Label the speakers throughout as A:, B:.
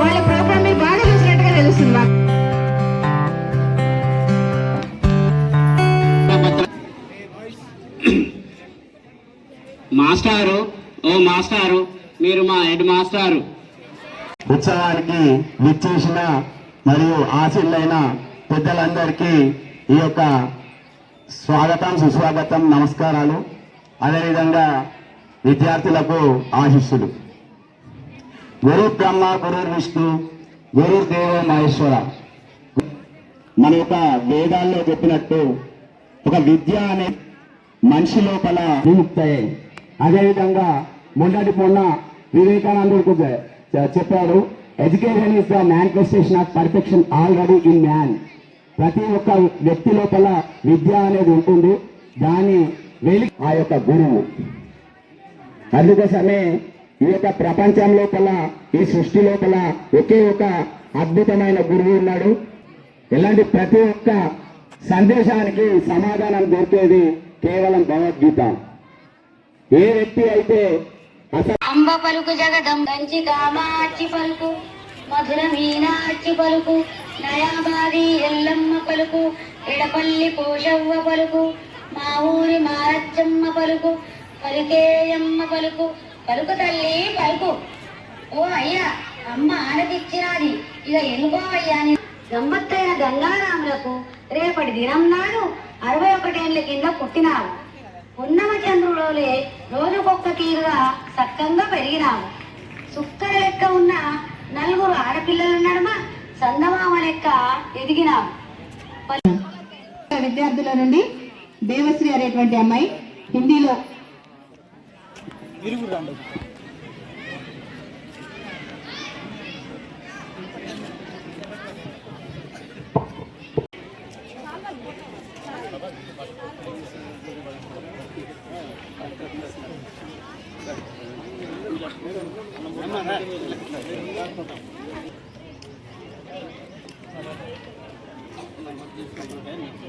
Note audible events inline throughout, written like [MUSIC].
A: వాళ్ళ ప్రోగ్రామ్ మీరు బాగా చూసినట్టుగా తెలుస్తుంది మాకు.
B: మాస్టారు ఓ మాస్టారు మీరు మా హెడ్ మాస్టారు.
C: ఉత్సవానికి విచ్చేసిన మరియు ఆశీర్లైన పెద్దలందరికీ ఈ యొక్క స్వాగతం సుస్వాగతం నమస్కారాలు. అదేవిధంగా విద్యార్థులకు ఆశిస్సులు. గురు బ్రహ్మ గురు విష్ణు గురు దేవ మహేశ్వర. మన యొక్క వేదాల్లో చెప్పినట్టు ఒక విద్య అనే మనిషి లోపల విముక్తయ్యాయి అదేవిధంగా మొన్నటి మొన్న వివేకానందుడు చెప్పాడు education is the manifestation of perfection already in man ప్రతి ఒక్క వ్యక్తి లోపల విద్య అనేది ఉంటుంది దాని వెలి ఆ యొక్క గురువు. అందుకోసమే ఈ యొక్క ప్రపంచం లోపల ఈ సృష్టి లోపల ఒకే ఒక అద్భుతమైన గురువు ఉన్నాడు. ఇలాంటి ప్రతి ఒక్క సందేశానికి సమాధానం దొరికేది కేవలం భగవద్గీత. ఏ వ్యక్తి అయితే
D: అంబ పలుకు జగదం కంచి కామాచి పలుకు మధుర మీనాచి పలుకు నయాబాది ఎల్లమ్మ పలుకు ఎడపల్లి పోషవ్వ పలుకు మా ఊరి మారచ్చమ్మ పలుకు పలికేయమ్మ పలుకు పలుకు తల్లి పలుకు. ఓ అయ్యా అమ్మ ఆనతిచ్చినాది ఇక ఎన్నుకోవయ్యా అని గమ్మత్తైన గంగారాములకు రేపటి దినం నాడు అరవై ఒకటేళ్ళ కింద పుట్టినావు. ఉన్నమ చంద్రులోలే రోజుకొక్క తీరుగా సక్కంగా పెరిగినావు. సుక్కర లెక్క ఉన్న నలుగురు ఆడపిల్లల నడుమ సందమామ లెక్క ఎదిగినావు.
A: విద్యార్థుల నుండి దేవశ్రీ అనేటువంటి అమ్మాయి హిందీలో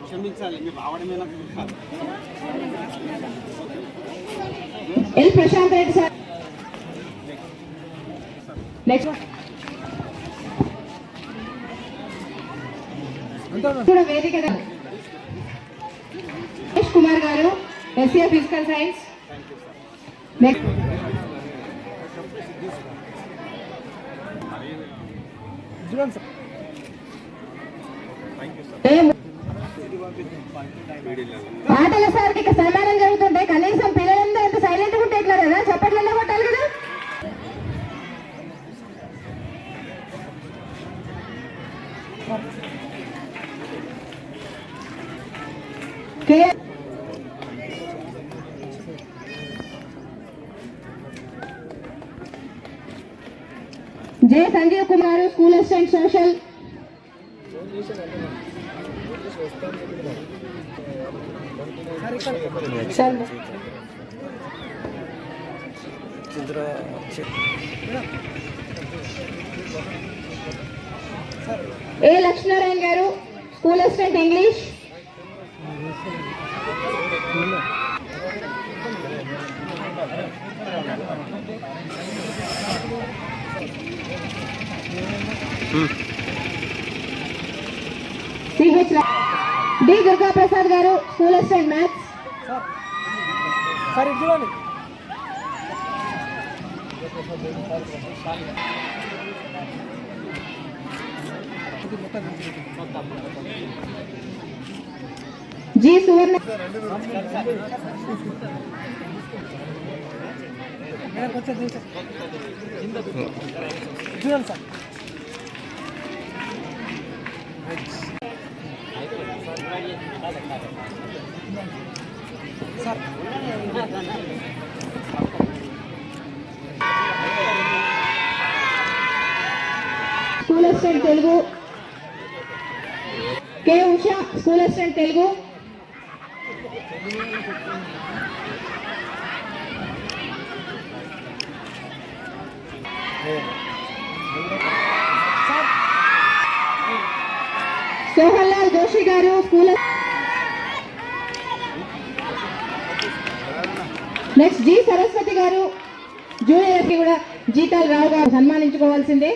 B: క్షమించాలి మీరు రావడమే నాకు కాదు.
A: L Prashanth Reddy sir. Next కూడా వేదిక కుమార్ గారు ఎస్సీఏ ఫిజికల్ సైన్స్ ఆటల సార్కి ఇక సన్మానం జరుగుతుంటే కనీసం పిల్లలందరూ ఎంత సైలెంట్ ఉంటే ఎట్లా కదా చప్పట్లలో కొట్టాలి కదా? J Sanjeev Kumar school assistant social. Sir A Lakshminarayana garu? School assistant English D Durga Prasad garu school assistant maths
E: సరే చూడండి.
A: జి సువర్ణ
E: మేడం కొంచెం చూసి చూడండి sir sir
A: school assistant Telugu. K Usha school assistant Telugu. Sohan Lal Joshi garu school next G Saraswati గారు జూనియర్కి కూడా జీతాలు రావు గారు సన్మానించుకోవాల్సిందే.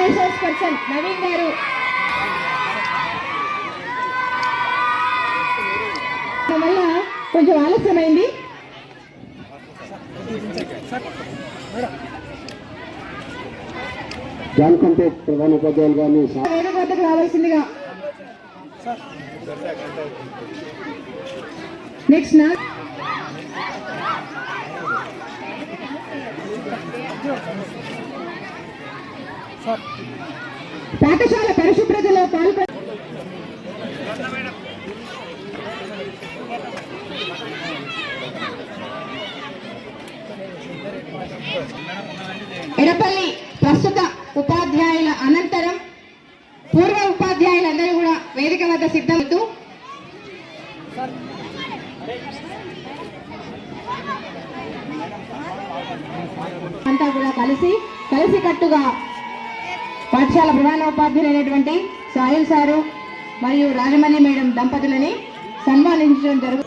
A: Resource person Naveen గారు. వల్ల కొంచెం ఆలస్యమైంది.
F: జాన్ కంపేట్ ప్రధాన ఉపాధ్యాయులు గారిని
A: రావాల్సిందిగా. నెక్స్ట్ నా పాఠశాల పరిశుభ్రతలో పాల్గొ ఎడపల్లి ప్రస్తుత ఉపాధ్యాయుల అనంతరం పూర్వ ఉపాధ్యాయులందరూ కూడా వేదిక వద్ద సిద్ధమవుతూ అంతా కూడా కలిసి కట్టుగా పాఠశాల ప్రధానోపాధ్యాయులైనటువంటి సాహిల్ సారు మరియు రాజమణి మేడం దంపతులని సన్మానించడం జరుగుతుంది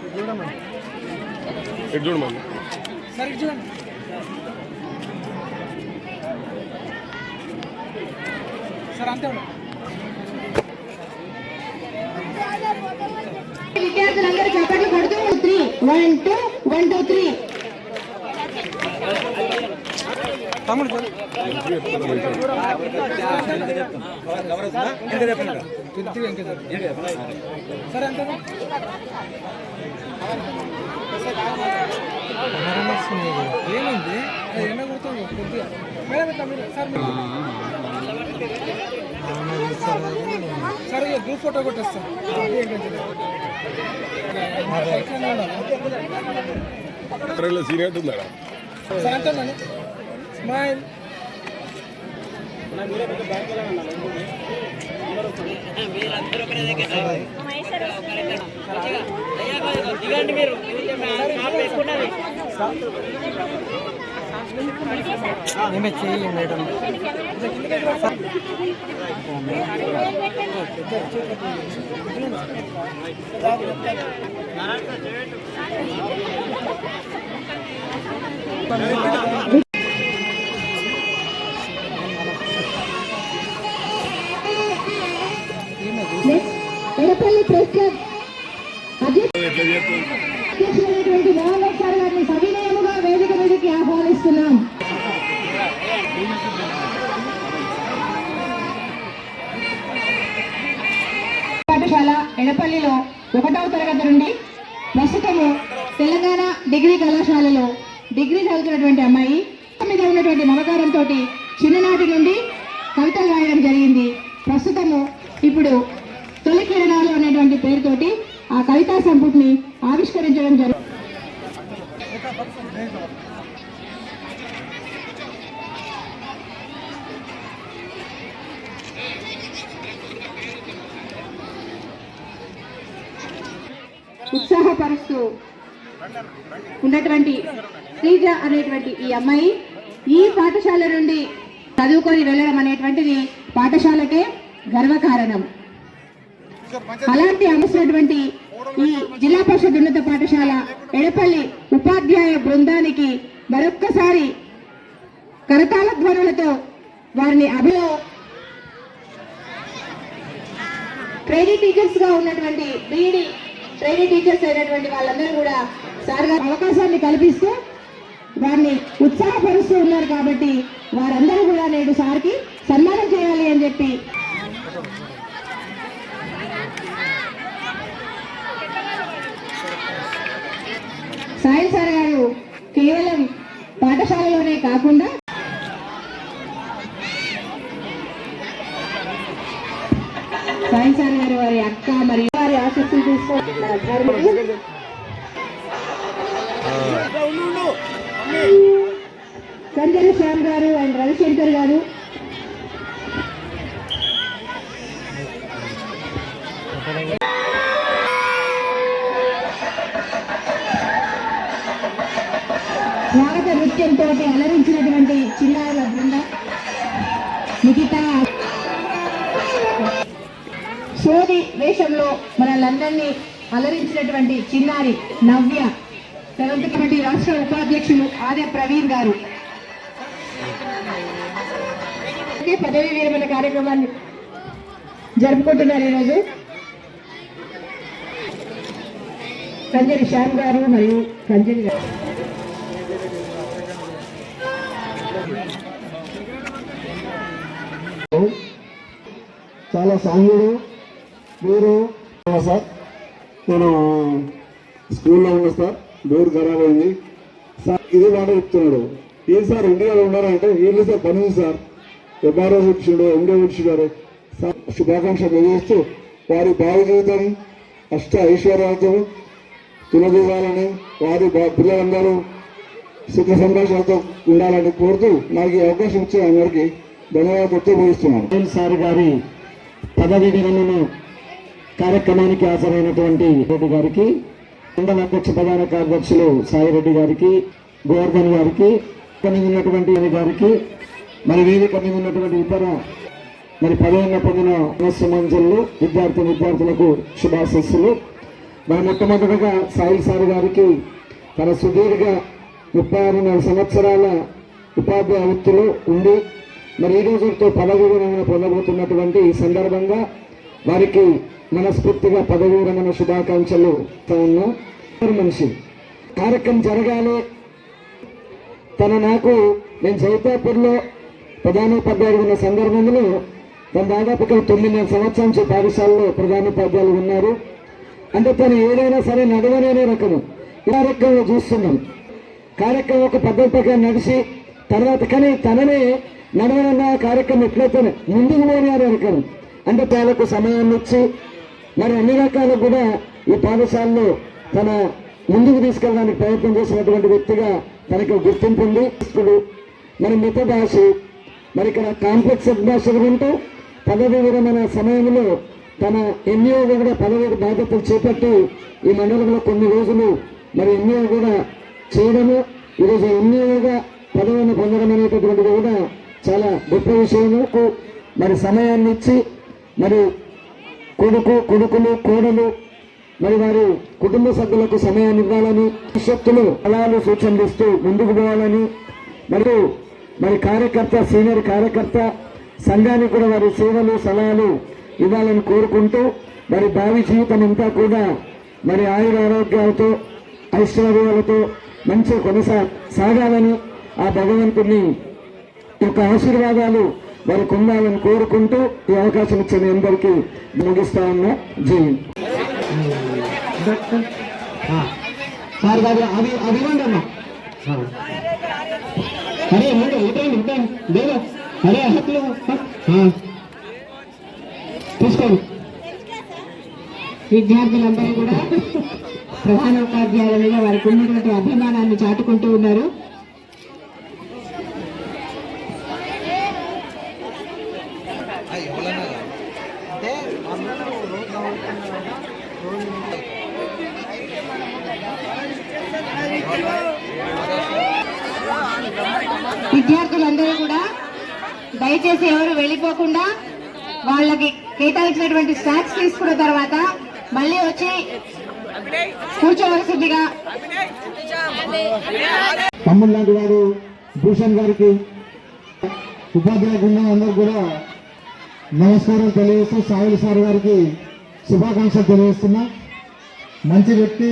A: విద్యార్థులందరూ చప్పట్లు కొడుతూ three one two one two three
G: తమ్ముడు. ఏమైంది ఎండ కొడుతుంది కొద్దిగా సార్ గ్రూప్ ఫోటో కొట్టేస్తాం
H: సీనియర్ ఉందా
G: సరే అంతే నన్ను స్మైల్. ఏమే చెయ్యి మేడం
A: ఉన్నటువంటి అమ్మాయి మీద ఉన్నటువంటి మమకారంతో చిన్ననాటి నుండి కవితలు రాయడం జరిగింది. ప్రస్తుతము ఇప్పుడు తొలి కిరణాలు అనేటువంటి పేరుతోటి ఆ కవితా సంపుటిని ఆవిష్కరించడం జరుగుతుంది ఉత్సాహపరుస్తూ ఉన్నటువంటి శ్రీజ అనేటువంటి ఈ అమ్మాయి ఈ పాఠశాల నుండి చదువుకొని వెళ్ళడం అనేటువంటిది పాఠశాలకే గర్వకారణం. అలాంటి అంశమైనటువంటి ఈ జిల్లా పరిషత్ ఉన్నత పాఠశాల ఎడపల్లి ఉపాధ్యాయ బృందానికి మరొక్కసారి కరతాళ ధ్వనులతో వారిని అభిలో ట్రైనింగ్ టీచర్స్గా ఉన్నటువంటి బీఈడి ట్రైనింగ్ టీచర్స్ అయినటువంటి వాళ్ళందరూ కూడా సార్ గారు అవకాశాన్ని కల్పిస్తూ వారిని ఉత్సాహపరుస్తూ ఉన్నారు కాబట్టి వారందరూ కూడా నేడు సార్కి సన్మానం చేయాలి అని చెప్పి సాయి సార్ గారు కేవలం పాఠశాలలోనే కాకుండా సాయి సార్ గారు వారి అక్క మరియు వారి ఆసక్తులు తీసుకో సంజన శ్యామ్ గారు అండ్ రవిశంకర్ గారు. స్వాగత నృత్యంతో అలరించినటువంటి చిన్నారుల నిఖిత. సోది వేషంలో మనల్ందరినీ అలరించినటువంటి చిన్నారి నవ్య. సెవెంత్ కమిటీ రాష్ట్ర ఉపాధ్యక్షులు ఆదే ప్రవీణ్ గారు. పదవీ పదవి విరమణ కార్యక్రమాన్ని జరుపుకుంటున్నారు ఈరోజు. కంజరి శ్యామ్ గారు మరియు కంజరి గారు.
I: చాలా సాంగుడు. మీరు సార్. నేను స్కూల్లో ఉన్నా సార్. డోర్ ఖరాబ్ అయింది. సార్ ఇదే మాట చెప్తున్నాడు. ఏ సార్ ఇండియాలో ఉన్నారంటే వీళ్ళు సార్ పని సార్. ఎంఆర్ఓ వచ్చిండు ఎండో వచ్చినారు సార్ శుభాకాంక్షలు తెలియజేస్తూ వారి భావి జీవితం అష్ట ఐశ్వర్యాలతో తులదూరాలని వారి పిల్లలందరూ సుఖ సంతోషాలతో ఉండాలని కోరుతూ నాకు ఈ అవకాశం ఇచ్చిన అందరికీ ధన్యవాదాలు తెలియజేస్తున్నాను సార్ గారి పదవి విరమణ కార్యక్రమానికి హాజరైనటువంటి రెడ్డి గారికి మండల అధ్యక్ష ప్రధాన కార్యదర్శులు సాయిరెడ్డి గారికి గోవర్ధన్ గారికి మీద ఉన్నటువంటి గారికి మరి వేదిక మీద ఉన్నటువంటి ఇతర మరి పదవిన పొందిన మంజులు విద్యార్థి విద్యార్థులకు శుభాశస్సులు. మరి మొట్టమొదటిగా సాయి సార్ గారికి తన సుదీర్ఘ ముప్పై ఆరున్నర సంవత్సరాల ఉపాధ్యాయ వృత్తిలో ఉండి మరి ఈ రోజుతో పదవి విరమణ పొందబోతున్నటువంటి ఈ సందర్భంగా వారికి మనస్ఫూర్తిగా పదవి విరమణ శుభాకాంక్షలు మనిషి. కార్యక్రమం జరగాలి. తన నాకు నేను జైతాపూర్లో ప్రధానోపాధ్యాయుడు ఉన్న సందర్భంలో తన దాదాపు ఒక తొమ్మిదిన్నర సంవత్సరం నుంచి పాఠశాలలో ప్రధానోపాధ్యాయులు ఉన్నారు. అంటే తను ఏదైనా సరే నడవనే రకము. కార్యక్రమంలో చూస్తున్నాం. కార్యక్రమం ఒక పద్ధతి ప్రకారం నడిచి తర్వాత కానీ తననే నడవనన్న కార్యక్రమం ఎట్లయితే ముందుకు పోయినారు రకం అంటే వాళ్ళకు సమయాన్ని ఇచ్చి మరి అన్ని రకాలు కూడా ఈ పాఠశాలలో తన ముందుకు తీసుకెళ్ళడానికి ప్రయత్నం చేసినటువంటి వ్యక్తిగా తనకి గుర్తింపు ఉంది. మరి మిత భాష మరి ఇక్కడ కాంప్లెక్స్ హెడ్ ఉంటూ పదవి విరమణ సమయంలో తన ఎంఈఓ కూడా పదవి బాధ్యతలు చేపట్టి ఈ మండలంలో కొన్ని రోజులు మరి ఎంఈఓ కూడా చేయడము ఈరోజు ఎంఈఓగా పదవిని పొందడం అనేటటువంటిది కూడా చాలా గొప్ప విషయము. మరి సమయాన్ని ఇచ్చి మరి కొడుకు కొడుకులు కోడలు మరి వారి కుటుంబ సభ్యులకు సమయాన్ని ఇవ్వాలని భవిష్యత్తులో ఫలాలు సూచనలు ఇస్తూ ముందుకు పోవాలని మరియు మరి కార్యకర్త సీనియర్ కార్యకర్త సంఘానికి కూడా వారి సేవలు సలహాలు ఇవ్వాలని కోరుకుంటూ మరి భావి జీవితం అంతా కూడా మరి ఆయుర ఆరోగ్యాలతో ఐశ్వర్యాలతో మంచి కొనసా సాగాలని ఆ భగవంతుని యొక్క ఆశీర్వాదాలు వారికి ఉండాలని కోరుకుంటూ ఈ అవకాశం ఇచ్చిన మీ అందరికీ ముగిస్తా ఉన్నా. జై హింద్. సార్ గారు అవి అవి అమ్మా. అరే ఇవ్వండి ఇవ్వండి ఇవ్వండి లేదు అరే హక్కులు తీసుకోండి.
A: విద్యార్థులందరూ కూడా ప్రధాన ఉపాధ్యాయుల మీద వారికి ఉన్నటువంటి అభిమానాన్ని చాటుకుంటూ ఉన్నారు. విద్యార్థులందరూ కూడా దయచేసి ఎవరు వెళ్ళిపోకుండా వాళ్ళకి కేటాయించినటువంటి స్నాక్స్ తీసుకున్న తర్వాత మళ్ళీ వచ్చి కూర్చోవలసిందిగా
I: తమ్ముడు లాంటి వారు భూషణ్ గారికి ఉపాధ్యాయ బృందం అందరూ కూడా నమస్కారం తెలియజేస్తూ సాయిల్ సార్ గారికి శుభాకాంక్షలు తెలియజేస్తున్నా. మంచి వ్యక్తి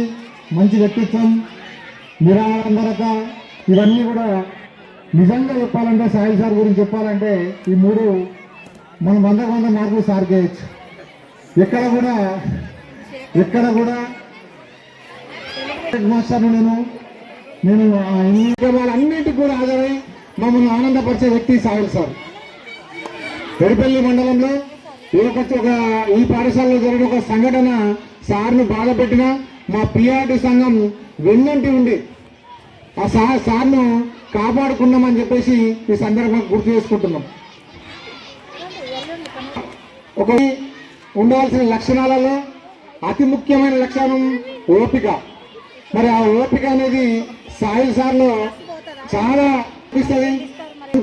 I: మంచి వ్యక్తిత్వం నిరాడంబరత ఇవన్నీ కూడా నిజంగా చెప్పాలంటే సాయి సార్ గురించి చెప్పాలంటే ఈ మూడు మనం వంద వంద మార్కులు సార్ చేయొచ్చు ఎక్కడ కూడా ఎక్కడ కూడా హెడ్ మాస్టర్ను నేను నేను అన్నింటికి కూడా హాజరై మమ్మల్ని ఆనందపరిచే వ్యక్తి సాయి సార్. పెరిపల్లి మండలంలో ఈ ఒక ఈ పాఠశాలలో జరిగిన ఒక సంఘటన సార్ను బాధపెట్టిన మా పిఆర్టీ సంఘం వెన్నంటి ఉండి ఆ సార్ సార్ను కాపాడుకున్నామని చెప్పేసి ఈ సందర్భంగా గుర్తు చేసుకుంటున్నాం. ఒక ఉండాల్సిన లక్షణాలలో అతి ముఖ్యమైన లక్షణం ఓపిక. మరి ఆ ఓపిక అనేది సాయిల్ సార్లో చాలా అనిపిస్తుంది.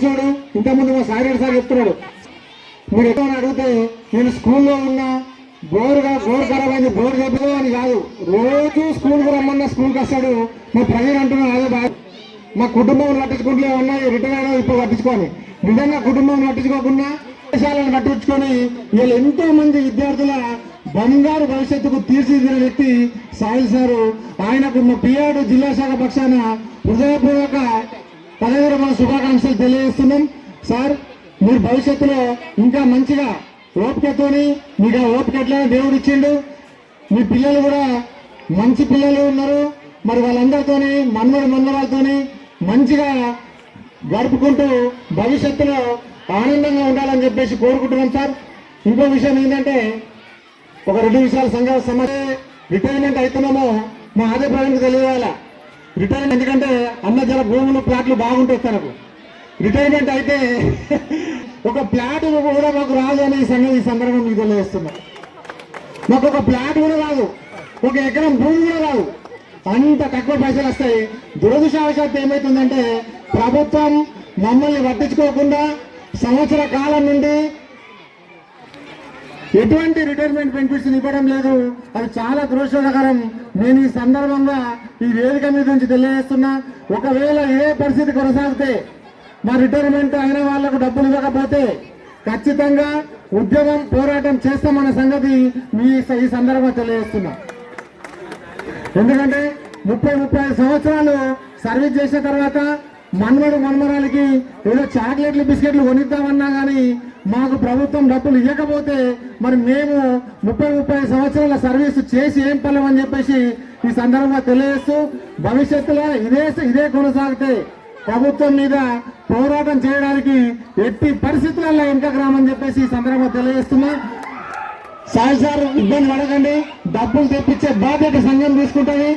I: చూడు ఇంతకుముందు మా సాయి సార్ చెప్తున్నాడు.
F: మీరు ఎక్కడ అడిగితే నేను స్కూల్లో ఉన్నా బోరుగా బోర్ ఖరాబ్ అయింది బోర్ చెప్పదు అని కాదు. రోజు స్కూల్కి రమ్మన్నా స్కూల్కి వస్తాడు. మా ప్రజలు అంటున్నాను అదే బాధ. మా కుటుంబం పట్టించుకుంటే ఉన్నాయి రిటైర్ అయినా ఇప్పుడు పట్టించుకొని. నిజంగా కుటుంబం పట్టించుకోకుండా దేశాలను పట్టించుకొని వీళ్ళు ఎంతో మంది విద్యార్థుల బంగారు భవిష్యత్తుకు తీర్చిదిద్దిన వ్యక్తి సాయి ఆయనకు మా పిఆడు జిల్లా శాఖ పక్షాన హృదయపూర్వక పదవి శుభాకాంక్షలు తెలియజేస్తున్నాం. సార్ మీరు భవిష్యత్తులో ఇంకా మంచిగా ఓపికతోని మీకు ఆ ఓపిక దేవుడు ఇచ్చిండు. మీ పిల్లలు కూడా మంచి పిల్లలు ఉన్నారు. మరి వాళ్ళందరితోని మన్మడు మన్మరాలతోని మంచిగా గడుపుకుంటూ భవిష్యత్తులో ఆనందంగా ఉండాలని చెప్పేసి కోరుకుంటున్నాం సార్. ఇంకో విషయం ఏంటంటే ఒక రెండు విషయాలు సంఘ సమస్య రిటైర్మెంట్ అవుతున్నామో మా ఆదాయ ప్రజలకు తెలియాల? రిటైర్మెంట్ ఎందుకంటే అన్న జల భూములు ప్లాట్లు బాగుంటాయి తనకు. రిటైర్మెంట్ అయితే [LAUGHS] ఒక ప్లాట్ కూడా మాకు రాదు అనే సంగతి ఈ సందర్భం మీకు తెలియజేస్తున్నా. మాకు ఒక ప్లాట్ కూడా రాదు. ఒక ఎకరం భూమి కూడా రాదు. అంత తక్కువ పైసలు వస్తాయి. దురదృష్టవశాత్తు ఏమవుతుందంటే ప్రభుత్వం మమ్మల్ని పట్టించుకోకుండా సంవత్సర కాలం నుండి ఎటువంటి రిటైర్మెంట్ బెనిఫిట్స్ ఇవ్వడం లేదు. అది చాలా దురదృష్టకరం. నేను ఈ సందర్భంగా ఈ వేదిక మీద నుంచి తెలియజేస్తున్నా. ఒకవేళ ఏ పరిస్థితి కొనసాగితే మా రిటైర్మెంట్ అయిన వాళ్ళకు డబ్బులు ఇవ్వకపోతే ఖచ్చితంగా ఉద్యమం పోరాటం చేస్తామన్న సంగతి మీ ఈ సందర్భంగా తెలియజేస్తున్నా. ఎందుకంటే ముప్పై ముప్పై సంవత్సరాలు సర్వీస్ చేసిన తర్వాత మన్మడు మన్మరాలకి ఏదో చాక్లెట్లు బిస్కెట్లు కొనిద్దామన్నా కానీ మాకు ప్రభుత్వం డబ్బులు ఇవ్వకపోతే మరి మేము ముప్పై ముప్పై సంవత్సరాల సర్వీస్ చేసి ఏం పర్లేమని అని చెప్పేసి ఈ సందర్భంగా తెలియజేస్తూ భవిష్యత్తులో ఇదే ఇదే కొనసాగితే ప్రభుత్వం మీద పోరాటం చేయడానికి ఎట్టి పరిస్థితులలో వెనక రామని చెప్పేసి ఈ సందర్భంగా తెలియజేస్తున్నా. సార్ సార్ ఇబ్బంది పడకండి. డబ్బులు తెప్పించే బాధ్యత సంఘం తీసుకుంటుంది.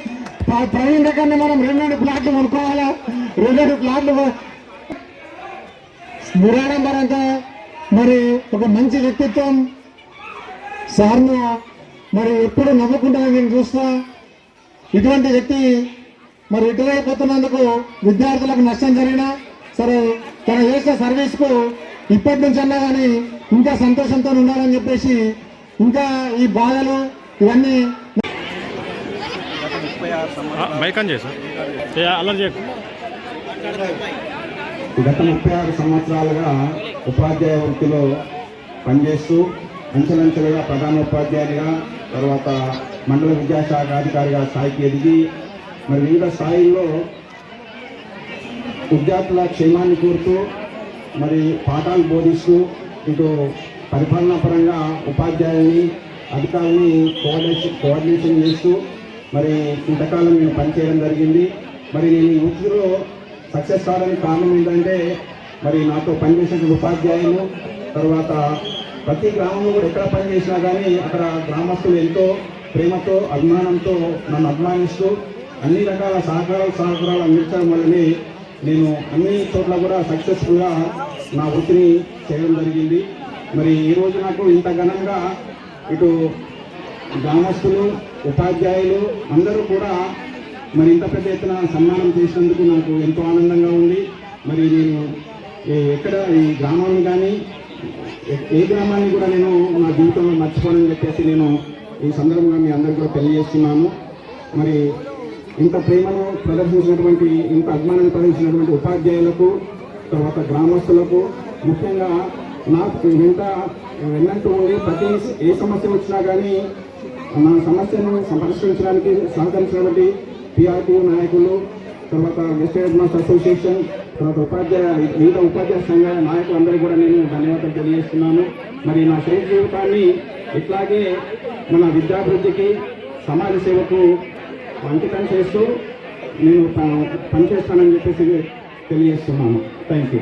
F: ప్రవీణ్ దగ్గరనే మనం రెండు రెండు ప్లాట్లు కొనుక్కోవాలా. రెండు రెండు ప్లాట్లు కొ- నిరాడంబరంగా మరి ఒక మంచి వ్యక్తిత్వం. సార్ను మరి ఎప్పుడు నవ్వుకుంటానని నేను చూస్తా. ఇటువంటి వ్యక్తి మరి ఇటువైపోతున్నందుకు విద్యార్థులకు నష్టం జరిగినా సరే తన చేసిన సర్వీస్కు ఇప్పటి నుంచి అన్నా కానీ ఇంకా సంతోషంతో ఉండాలని చెప్పేసి ఇంకా ఈ బాధలు ఇవన్నీ
J: ఆన్ చేసా
F: గత ముప్పై ఆరు సంవత్సరాలుగా ఉపాధ్యాయ వృత్తిలో పనిచేస్తూ అంచెలంచెలుగా ప్రధాన ఉపాధ్యాయునిగా తర్వాత మండల విద్యాశాఖ అధికారిగా స్థాయికి ఎదిగి మరి వివిధ స్థాయిల్లో విద్యార్థుల క్షేమాన్ని కోరుతూ మరి పాఠాలు బోధిస్తూ ఇటు పరిపాలనా పరంగా ఉపాధ్యాయుని అధికారులని కోఆర్డినేషన్ కోఆర్డినేషన్ చేస్తూ మరి ఇంతకాలం నేను పనిచేయడం జరిగింది. మరి నేను ఈ వృత్తిలో సక్సెస్ కావడానికి కారణం ఏంటంటే మరి నాతో పనిచేసిన ఉపాధ్యాయులు తర్వాత ప్రతి గ్రామంలో కూడా ఎక్కడ పనిచేసినా కానీ అక్కడ గ్రామస్తులు ఎంతో ప్రేమతో అభిమానంతో నన్ను అభిమానిస్తూ అన్ని రకాల సహకారాలు సహకారాలు అందించడం వల్లనే నేను అన్ని చోట్ల కూడా సక్సెస్ఫుల్గా నా వృత్తిని చేయడం జరిగింది. మరి ఈరోజు నాకు ఇంత ఘనంగా ఇటు గ్రామస్తులు ఉపాధ్యాయులు అందరూ కూడా మరి ఇంత పెద్ద ఎత్తున సన్మానం చేసినందుకు నాకు ఎంతో ఆనందంగా ఉంది. మరి నేను ఎక్కడ ఈ గ్రామాన్ని కానీ ఏ- ఏ గ్రామాన్ని కూడా నేను నా జీవితంలో మర్చిపోనని చెప్పేసి నేను ఈ సందర్భంగా మీ అందరికీ కూడా తెలియజేస్తున్నాను. మరి ఇంత ప్రేమను ప్రదర్శించినటువంటి ఇంత అభిమానాన్ని ప్రదర్శించినటువంటి ఉపాధ్యాయులకు తర్వాత గ్రామస్తులకు ముఖ్యంగా నాకు వెంట వెన్నంటూ ఉండి ప్రతి ఏ సమస్య వచ్చినా కానీ నా సమస్యను పరిష్కరించడానికి సహకరించినటువంటి పిఆర్టీ నాయకులు తర్వాత గెస్ట్ హెడ్ మాస్టర్ అసోసియేషన్ తర్వాత ఉపాధ్యాయ వివిధ ఉపాధ్యాయ సంఘ నాయకులందరికీ కూడా నేను ధన్యవాదాలు తెలియజేస్తున్నాను. మరి నా శరీర జీవితాన్ని ఇట్లాగే మన విద్యాభివృద్ధికి సమాజ సేవకు అంకితం చేస్తూ నేను పనిచేస్తానని చెప్పేసి తెలియజేస్తున్నాను. Thank you